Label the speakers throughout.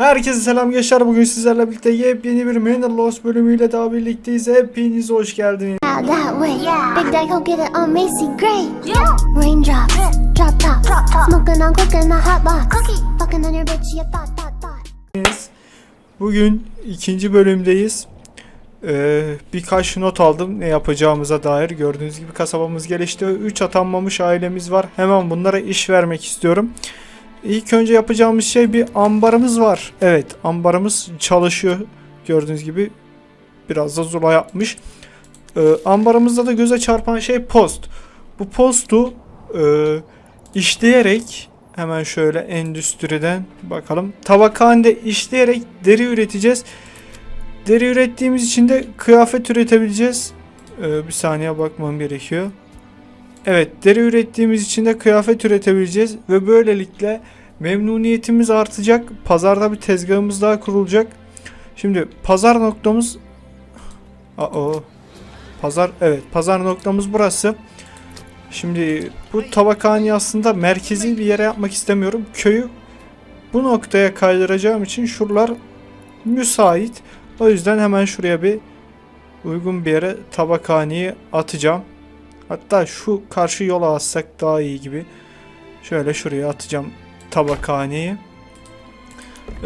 Speaker 1: Herkese selam gençler. Bugün sizlerle birlikte yepyeni bir Manor Lost bölümüyle daha birlikteyiz. Hepiniz hoş geldiniz. Bugün ikinci bölümdeyiz. Ee, birkaç not aldım ne yapacağımıza dair. Gördüğünüz gibi kasabamız gelişti. 3 atanmamış ailemiz var. Hemen bunlara iş vermek istiyorum. İlk önce yapacağımız şey bir ambarımız var. Evet ambarımız çalışıyor. Gördüğünüz gibi biraz da zula yapmış. Ee, ambarımızda da göze çarpan şey post. Bu postu e, işleyerek hemen şöyle endüstriden bakalım. Tabakhanede işleyerek deri üreteceğiz. Deri ürettiğimiz için de kıyafet üretebileceğiz. Ee, bir saniye bakmam gerekiyor. Evet deri ürettiğimiz için de kıyafet üretebileceğiz ve böylelikle memnuniyetimiz artacak. Pazarda bir tezgahımız daha kurulacak. Şimdi pazar noktamız Aa, pazar evet pazar noktamız burası. Şimdi bu tabakhaneyi aslında merkezi bir yere yapmak istemiyorum. Köyü bu noktaya kaydıracağım için şuralar müsait. O yüzden hemen şuraya bir uygun bir yere tabakhaneyi atacağım. Hatta şu karşı yola atsak daha iyi gibi. Şöyle şuraya atacağım tabakhaneyi.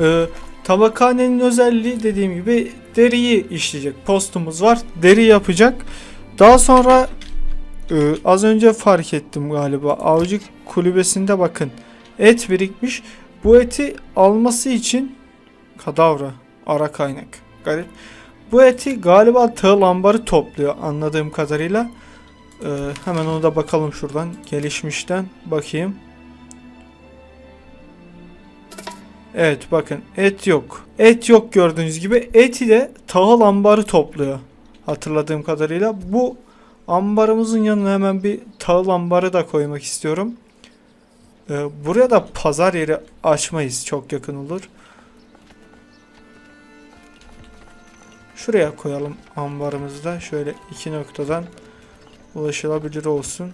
Speaker 1: Ee, tabakhanenin özelliği dediğim gibi deriyi işleyecek. Postumuz var. Deri yapacak. Daha sonra e, az önce fark ettim galiba. Avcı kulübesinde bakın. Et birikmiş. Bu eti alması için kadavra ara kaynak. Garip. Bu eti galiba tığ lambarı topluyor anladığım kadarıyla. Ee, hemen onu da bakalım şuradan. Gelişmişten bakayım. Evet bakın et yok. Et yok gördüğünüz gibi. Eti de tahıl ambarı topluyor. Hatırladığım kadarıyla. Bu ambarımızın yanına hemen bir tahıl ambarı da koymak istiyorum. Ee, buraya da pazar yeri açmayız. Çok yakın olur. Şuraya koyalım ambarımızı da. Şöyle iki noktadan ulaşılabilir olsun.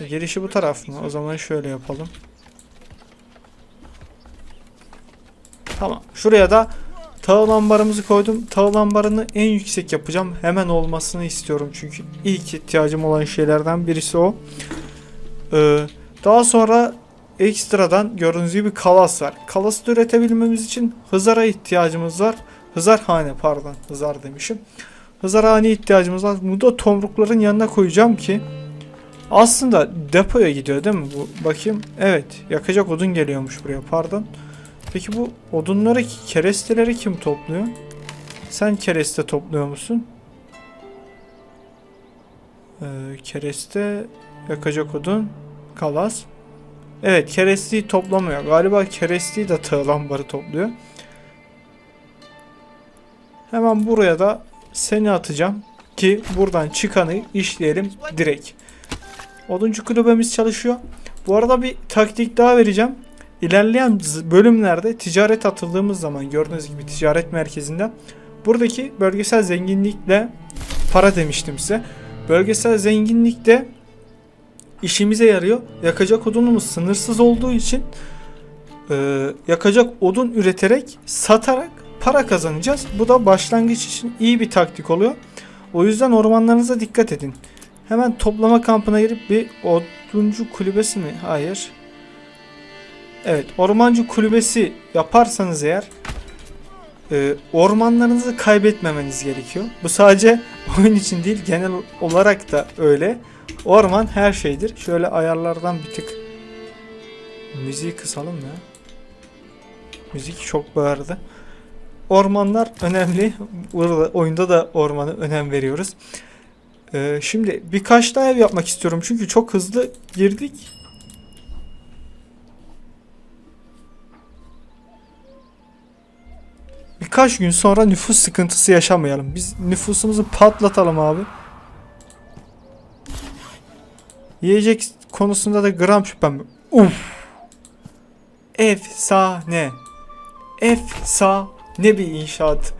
Speaker 1: E, Girişi bu taraf mı? O zaman şöyle yapalım. Tamam. Şuraya da tahıl ambarımızı koydum. Tahıl ambarını en yüksek yapacağım. Hemen olmasını istiyorum. Çünkü ilk ihtiyacım olan şeylerden birisi o. Ee, daha sonra ekstradan gördüğünüz gibi kalas var. Kalası da üretebilmemiz için hızara ihtiyacımız var. Hızarhane pardon. Hızar demişim. Hızarhane ihtiyacımız var. Bunu da tomrukların yanına koyacağım ki aslında depoya gidiyor değil mi bu? Bakayım. Evet. Yakacak odun geliyormuş buraya. Pardon. Peki bu odunları, keresteleri kim topluyor? Sen kereste topluyor musun? Ee, kereste, yakacak odun, kalas. Evet, keresteyi toplamıyor. Galiba keresteyi de tığ lambarı topluyor. Hemen buraya da seni atacağım ki buradan çıkanı işleyelim direkt. Oduncu kulübemiz çalışıyor. Bu arada bir taktik daha vereceğim. İlerleyen bölümlerde ticaret atıldığımız zaman gördüğünüz gibi ticaret merkezinde buradaki bölgesel zenginlikle para demiştim size. Bölgesel zenginlikte işimize yarıyor. Yakacak odunumuz sınırsız olduğu için e, yakacak odun üreterek satarak para kazanacağız. Bu da başlangıç için iyi bir taktik oluyor. O yüzden ormanlarınıza dikkat edin. Hemen toplama kampına girip bir oduncu kulübesi mi? Hayır. Evet, ormancı kulübesi yaparsanız eğer e, ormanlarınızı kaybetmemeniz gerekiyor. Bu sadece oyun için değil, genel olarak da öyle. Orman her şeydir. Şöyle ayarlardan bir tık müziği kısalım ya. Müzik çok bağırdı. Ormanlar önemli. Burada oyunda da ormanı önem veriyoruz. Ee, şimdi birkaç daha ev yapmak istiyorum çünkü çok hızlı girdik. Birkaç gün sonra nüfus sıkıntısı yaşamayalım. Biz nüfusumuzu patlatalım abi. Yiyecek konusunda da gram şüphem yok. Uf. Efsane. Efsane bir inşaat.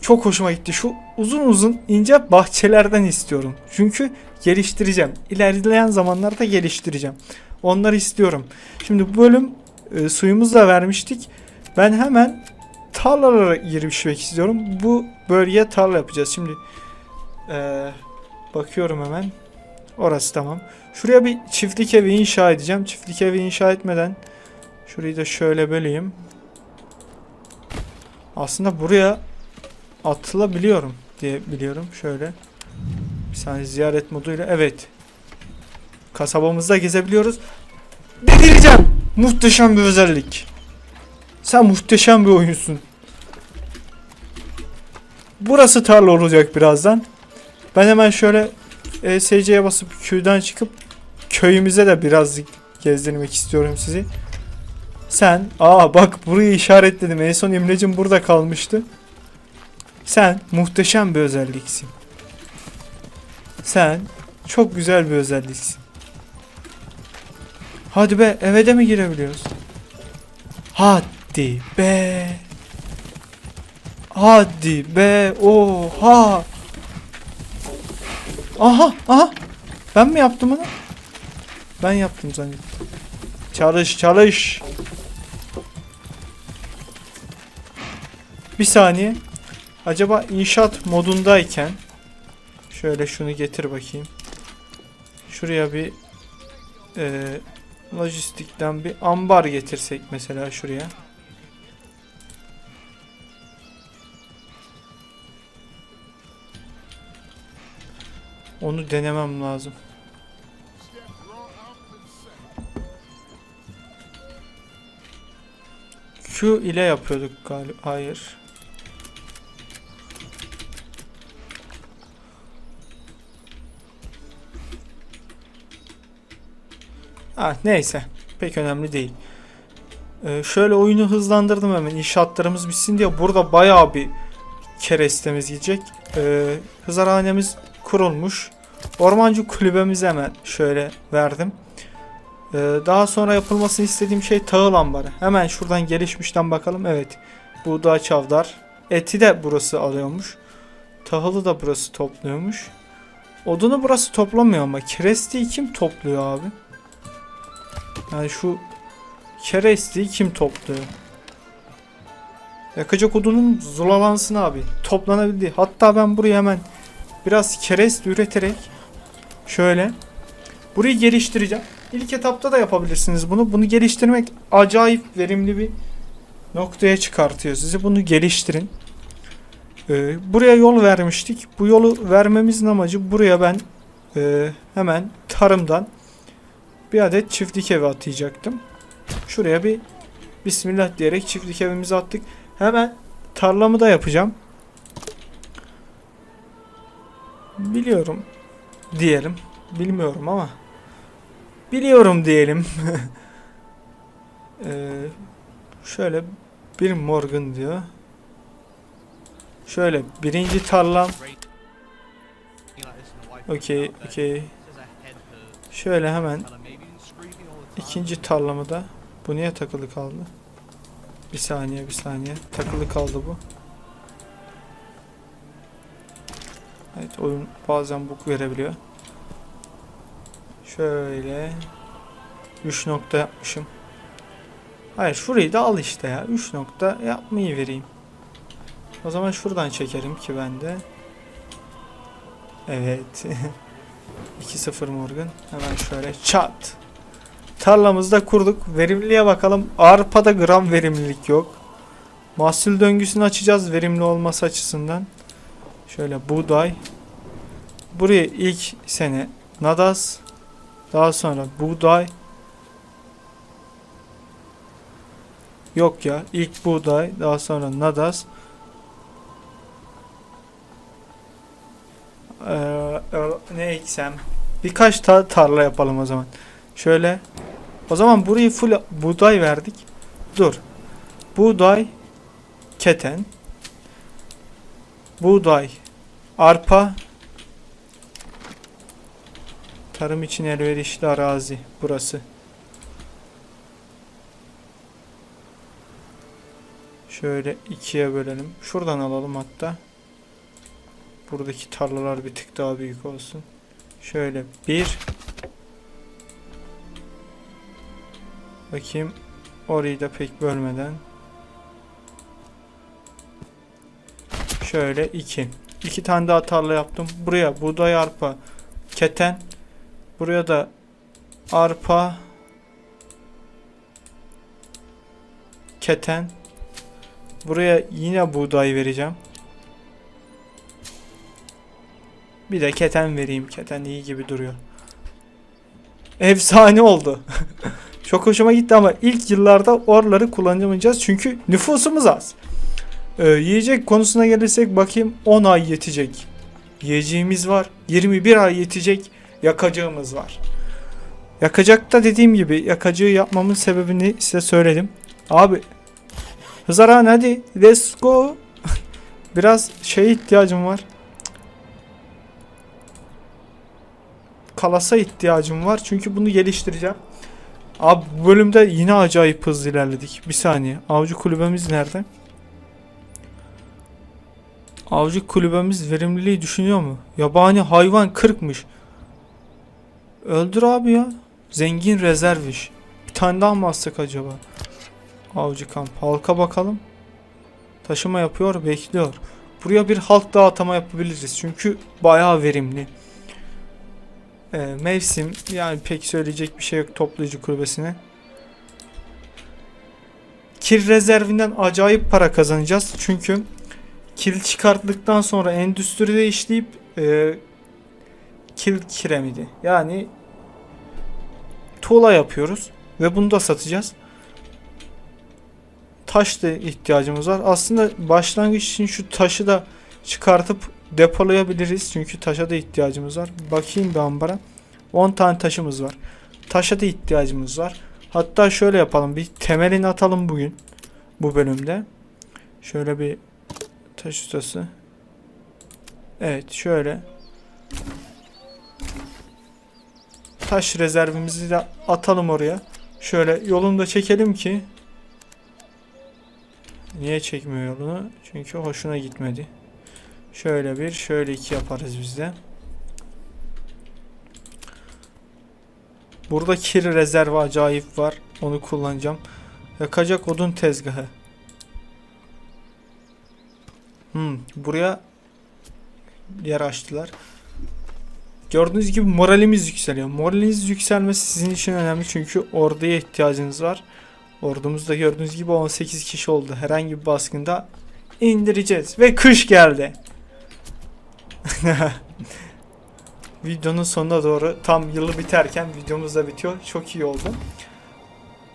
Speaker 1: Çok hoşuma gitti. Şu uzun uzun ince bahçelerden istiyorum. Çünkü geliştireceğim. İlerleyen zamanlarda geliştireceğim. Onları istiyorum. Şimdi bu bölüm e, suyumuzu da vermiştik. Ben hemen tarlalara girişmek istiyorum. Bu bölgeye tarla yapacağız. Şimdi e, bakıyorum hemen. Orası tamam. Şuraya bir çiftlik evi inşa edeceğim. Çiftlik evi inşa etmeden şurayı da şöyle böleyim. Aslında buraya atılabiliyorum diye biliyorum. Şöyle. Bir saniye ziyaret moduyla. Evet. Kasabamızda gezebiliyoruz. Delireceğim. Muhteşem bir özellik. Sen muhteşem bir oyunsun. Burası tarla olacak birazdan. Ben hemen şöyle ESC'ye basıp Q'dan çıkıp köyümüze de biraz gezdirmek istiyorum sizi. Sen, aa bak burayı işaretledim. En son İmlecim burada kalmıştı. Sen muhteşem bir özelliksin. Sen çok güzel bir özelliksin. Hadi be eve de mi girebiliyoruz? Hadi be. Hadi be. Oha. Aha aha. Ben mi yaptım onu? Ben yaptım zannettim. Çalış çalış. Bir saniye. Acaba inşaat modundayken şöyle şunu getir bakayım. Şuraya bir e, lojistikten bir ambar getirsek mesela şuraya. Onu denemem lazım. Q ile yapıyorduk galiba. Hayır. Ah neyse. Pek önemli değil. Ee, şöyle oyunu hızlandırdım hemen. İnşaatlarımız bitsin diye. Burada bayağı bir kerestemiz gidecek. Ee, hızarhanemiz kurulmuş. Ormancı kulübemizi hemen şöyle verdim. Ee, daha sonra yapılmasını istediğim şey tahıl ambarı. Hemen şuradan gelişmişten bakalım. Evet. Buğday çavdar. Eti de burası alıyormuş. Tahılı da burası topluyormuş. Odunu burası toplamıyor ama kerestiği kim topluyor abi? Yani şu kerestiği kim topluyor? Yakacak odunun zulalansın abi. Toplanabildi. Hatta ben buraya hemen biraz kerest üreterek şöyle burayı geliştireceğim. İlk etapta da yapabilirsiniz bunu. Bunu geliştirmek acayip verimli bir noktaya çıkartıyor sizi. Bunu geliştirin. Ee, buraya yol vermiştik. Bu yolu vermemizin amacı buraya ben e, hemen tarımdan bir adet çiftlik evi atacaktım. Şuraya bir Bismillah diyerek çiftlik evimizi attık. Hemen tarlamı da yapacağım. Biliyorum diyelim. Bilmiyorum ama biliyorum diyelim. Ee, şöyle bir Morgan diyor. Şöyle birinci tarlam. Okey, okey. Şöyle hemen ikinci tarlamı da. Bu niye takılı kaldı? Bir saniye, bir saniye. Takılı kaldı bu. Evet, oyun bazen bug verebiliyor. Şöyle 3 nokta yapmışım. Hayır, şurayı da al işte ya. 3 nokta yapmayı vereyim. O zaman şuradan çekerim ki ben de. Evet. 2-0 Morgan. Hemen şöyle çat. Tarlamızda kurduk. Verimliliğe bakalım. Arpa'da gram verimlilik yok. Mahsul döngüsünü açacağız verimli olması açısından. Şöyle buğday. Buraya ilk sene nadas. Daha sonra buğday. Yok ya. ilk buğday. Daha sonra nadas. Ee, ne eksem? Birkaç ta tarla yapalım o zaman. Şöyle. O zaman burayı full buğday verdik. Dur. Buğday, keten, buğday, arpa, tarım için elverişli arazi burası. Şöyle ikiye bölelim. Şuradan alalım hatta. Buradaki tarlalar bir tık daha büyük olsun. Şöyle bir. Bakayım. Orayı da pek bölmeden. Şöyle iki. İki tane daha tarla yaptım. Buraya buğday arpa, keten. Buraya da arpa, keten. Buraya yine buğday vereceğim. Bir de keten vereyim. Keten iyi gibi duruyor. Efsane oldu. Çok hoşuma gitti ama ilk yıllarda oraları kullanamayacağız çünkü nüfusumuz az. Ee, yiyecek konusuna gelirsek bakayım 10 ay yetecek. Yiyeceğimiz var. 21 ay yetecek. Yakacağımız var. Yakacak da dediğim gibi yakacığı yapmamın sebebini size söyledim. Abi Hızaran hadi let's go. Biraz şeye ihtiyacım var. Kalasa ihtiyacım var çünkü bunu geliştireceğim. Abi bu bölümde yine acayip hızlı ilerledik. Bir saniye. Avcı kulübemiz nerede? Avcı kulübemiz verimliliği düşünüyor mu? Yabani hayvan 40'mış. Öldür abi ya. Zengin rezerv iş. Bir tane daha mı alsak acaba? Avcı kamp. Halka bakalım. Taşıma yapıyor, bekliyor. Buraya bir halk dağıtama yapabiliriz. Çünkü bayağı verimli. Ee, mevsim yani pek söyleyecek bir şey yok toplayıcı kulübesine. Kir rezervinden acayip para kazanacağız. Çünkü kil çıkarttıktan sonra endüstride işleyip e, kil kiremidi. Yani tuğla yapıyoruz ve bunu da satacağız. Taş da ihtiyacımız var. Aslında başlangıç için şu taşı da çıkartıp depolayabiliriz. Çünkü taşa da ihtiyacımız var. Bakayım bir ambara. 10 tane taşımız var. Taşa da ihtiyacımız var. Hatta şöyle yapalım. Bir temelini atalım bugün. Bu bölümde. Şöyle bir taş ustası. Evet şöyle. Taş rezervimizi de atalım oraya. Şöyle yolunu da çekelim ki. Niye çekmiyor yolunu? Çünkü hoşuna gitmedi. Şöyle bir, şöyle iki yaparız biz de. Burada kir rezervi acayip var. Onu kullanacağım. Yakacak odun tezgahı. Hmm, buraya yer açtılar. Gördüğünüz gibi moralimiz yükseliyor. Moraliniz yükselmesi sizin için önemli çünkü orduya ihtiyacınız var. Ordumuzda gördüğünüz gibi 18 kişi oldu. Herhangi bir baskında indireceğiz. Ve kış geldi. Videonun sonuna doğru tam yılı biterken videomuz da bitiyor. Çok iyi oldu.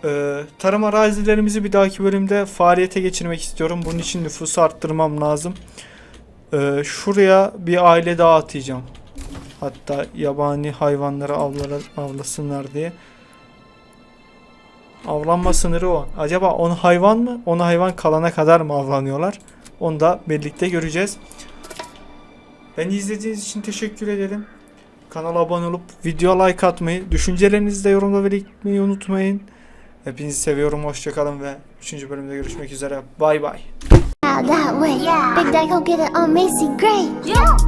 Speaker 1: Ee, tarım arazilerimizi bir dahaki bölümde faaliyete geçirmek istiyorum. Bunun için nüfusu arttırmam lazım. Ee, şuraya bir aile daha atacağım. Hatta yabani hayvanları avlara, avlasınlar diye. Avlanma sınırı o. Acaba 10 hayvan mı? 10 hayvan kalana kadar mı avlanıyorlar? Onu da birlikte göreceğiz. Beni izlediğiniz için teşekkür ederim. Kanala abone olup video like atmayı, düşüncelerinizi de yorumda belirtmeyi unutmayın. Hepinizi seviyorum. Hoşçakalın ve 3. bölümde görüşmek üzere. Bay bay.
Speaker 2: Out that way. Big Daddy go get it on Macy Gray.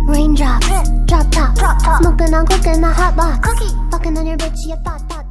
Speaker 2: Raindrops, drop top, smoking on coke in the hot box. Fucking on your bitch, you thought that.